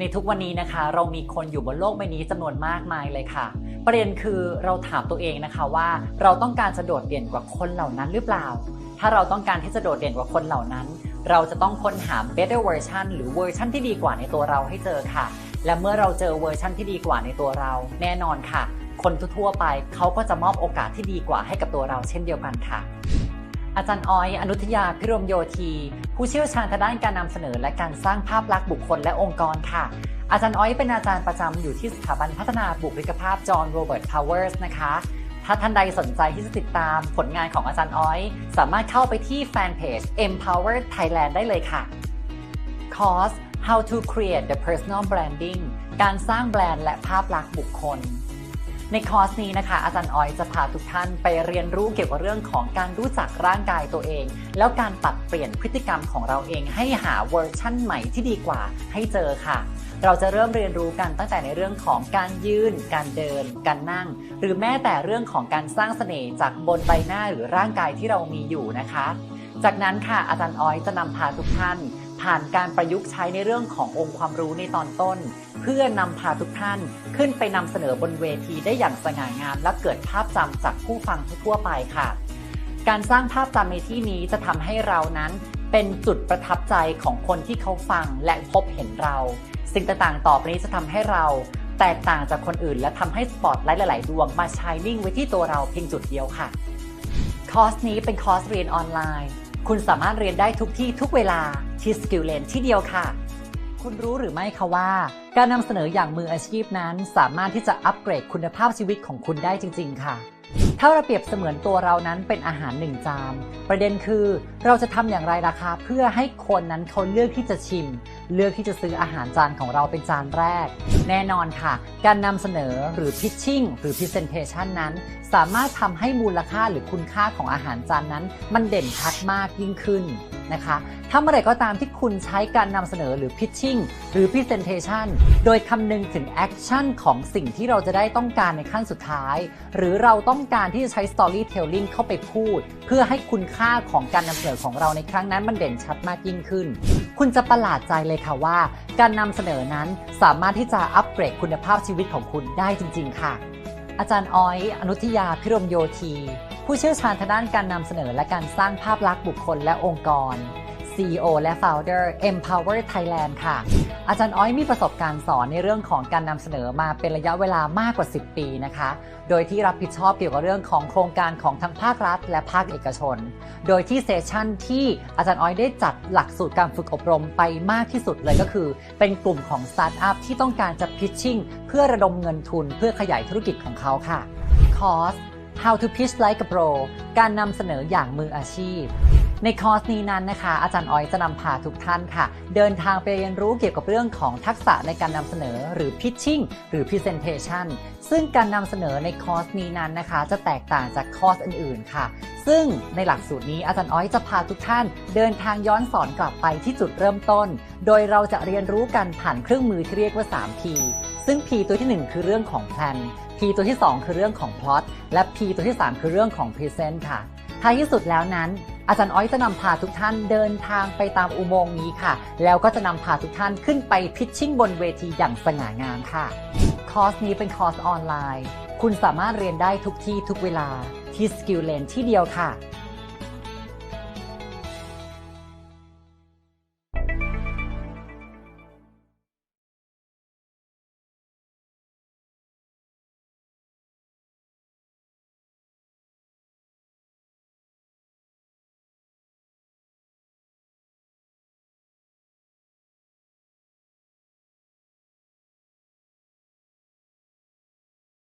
ในทุกวันนี้นะคะ เรามีคนอยู่บนโลกใบนี้จำนวนมากมายเลยค่ะ ประเด็นคือเราถามตัวเองนะคะว่า เราต้องการจะโดดเด่นกว่าคนเหล่านั้นหรือเปล่า ถ้าเราต้องการที่จะโดดเด่นกว่าคนเหล่านั้น เราจะต้องค้นหา better version หรือเวอร์ชันที่ดีกว่าในตัวเราให้เจอค่ะ และเมื่อเราเจอเวอร์ชันที่ดีกว่าในตัวเรา แน่นอนค่ะ คนทั่วๆไปเขาก็จะมอบโอกาสที่ดีกว่าให้กับตัวเราเช่นเดียวกันค่ะ อาจารย์อ้อย อนุทยาพิรมโยธี ผู้เชี่ยวชาญทางด้านการนำเสนอ และการสร้างภาพลักษณ์บุคคลและองค์กรค่ะ อาจารย์อ้อยเป็นอาจารย์ประจำอยู่ที่สถาบันพัฒนาบุคลิกภาพจอห์นโรเบิร์ตพาวเวอร์สนะคะ ถ้าท่านใดสนใจที่จะติดตามผลงานของอาจารย์อ้อย สามารถเข้าไปที่แฟนเพจ Empower Thailand ได้เลยค่ะ คอร์ส How to create the personal branding การสร้างแบรนด์และภาพลักษณ์บุคคล ในคอร์สนี้นะคะ อาจารย์ออยจะพาทุกท่านไปเรียนรู้เกี่ยวกับเรื่องของการรู้จักร่างกายตัวเอง แล้วการปรับเปลี่ยนพฤติกรรมของเราเองให้หาเวอร์ชั่นใหม่ที่ดีกว่าให้เจอค่ะ เราจะเริ่มเรียนรู้กันตั้งแต่ในเรื่องของการยืน การเดิน การนั่ง หรือแม้แต่เรื่องของการสร้างเสน่ห์จากบนใบหน้าหรือร่างกายที่เรามีอยู่นะคะ จากนั้นค่ะอาจารย์ออยจะนำพาทุกท่านผ่านการประยุกต์ใช้ในเรื่องขององค์ความรู้ในตอนต้น เพื่อนำพาทุกท่านขึ้นไปนำเสนอบนเวทีได้อย่างสง่างาม และเกิดภาพจำจากผู้ฟังทั่วไปค่ะ การสร้างภาพจำในที่นี้จะทำให้เรานั้นเป็นจุดประทับใจของคนที่เขาฟังและพบเห็นเรา สิ่งต่างๆ ต่อไปนี้จะทำให้เราแตกต่างจากคนอื่น และทำให้สปอตไลท์หลาย ๆ ดวงมาชายนิ่งไว้ที่ตัวเราเพียงจุดเดียวค่ะ คอร์สนี้เป็นคอร์สเรียนออนไลน์ คุณสามารถเรียนได้ทุกที่ทุกเวลาที่สกิลเลนที่เดียวค่ะ คุณรู้หรือไม่คะว่า การนำเสนออย่างมืออาชีพนั้น สามารถที่จะอัปเกรดคุณภาพชีวิตของคุณได้จริง ๆ ค่ะ ถ้าเราเปรียบเสมือนตัวเรานั้นเป็นอาหารหนึ่งจาน ประเด็นคือ เราจะทำอย่างไรราคาเพื่อให้คนนั้นเขาเลือกที่จะชิม เลือกที่จะซื้ออาหารจานของเราเป็นจานแรก แน่นอนค่ะ การนำเสนอหรือ pitching หรือ presentation นั้น สามารถทำให้มูลค่าหรือคุณค่าของอาหารจานนั้น มันเด่นชัดมากยิ่งขึ้นนะคะถ้าเมื่อไหร่ก็ตามที่คุณใช้การนำเสนอหรือ pitching หรือ presentation โดยคำนึงถึง action ของสิ่งที่เราจะได้ต้องการในขั้นสุดท้าย หรือเราต้องการที่จะใช้ storytelling เข้าไปพูด เพื่อให้คุณค่าของการนำเสนอของเราในครั้งนั้นมันเด่นชัดมากยิ่งขึ้น คุณจะประหลาดใจเลยค่ะว่า การนำเสนอนั้นสามารถที่จะอัปเกรดคุณภาพชีวิตของคุณได้จริง ๆ ค่ะ อาจารย์อ้อย อนุทิยาพิรมโยธี ผู้เชี่ยวชาญทางด้านการนำเสนอและการสร้างภาพลักษณ์บุคคลและองค์กร CEO และ Founder Empower Thailand ค่ะ อาจารย์อ้อยมีประสบการณ์สอนในเรื่องของการนำเสนอมาเป็นระยะเวลามากกว่า 10 ปีนะคะ โดยที่รับผิดชอบเกี่ยวกับเรื่องของโครงการของทั้งภาครัฐ และภาคเอกชน โดยที่เซสชั่นที่อาจารย์อ้อยได้จัดหลักสูตรการฝึกอบรมไปมากที่สุดเลยก็คือ เป็นกลุ่มของสตาร์ทอัพที่ต้องการจะพิชชิ่งเพื่อระดมเงินทุนเพื่อขยายธุรกิจของเขาค่ะคอร์ส How to Pitch Like a Pro การนำเสนออย่างมืออาชีพ ในคอร์สนี้นั้นนะคะ อาจารย์ออยจะนำพาทุกท่านค่ะ เดินทางไปเรียนรู้เกี่ยวกับเรื่องของทักษะในการนำเสนอหรือ pitching หรือ presentation ซึ่งการนำเสนอในคอร์สนี้นั้นนะคะ จะแตกต่างจากคอร์สอื่นๆค่ะ ซึ่งในหลักสูตรนี้อาจารย์อ้อยจะพาทุกท่าน เดินทางย้อนสอนกลับไปที่จุดเริ่มต้น โดยเราจะเรียนรู้กันผ่านเครื่องมือที่เรียกว่า 3P ซึ่ง P ตัวทีหนึ่1 คือเรื่องของ plan P ตัวที่ 2 คือเรื่องของ plot และ P ตัวที่ 3 คือเรื่องของ present ค่ะท้ายที่สุดแล้วนั้น อาจารย์อ้อยจะนำพาทุกท่านเดินทางไปตามอุโมงค์นี้ค่ะ แล้วก็จะนำพาทุกท่านขึ้นไปพิชชิ่งบนเวทีอย่างสง่างามค่ะ คอร์สนี้เป็นคอร์สออนไลน์ คุณสามารถเรียนได้ทุกที่ทุกเวลาที่ Skill Lane ที่เดียวค่ะ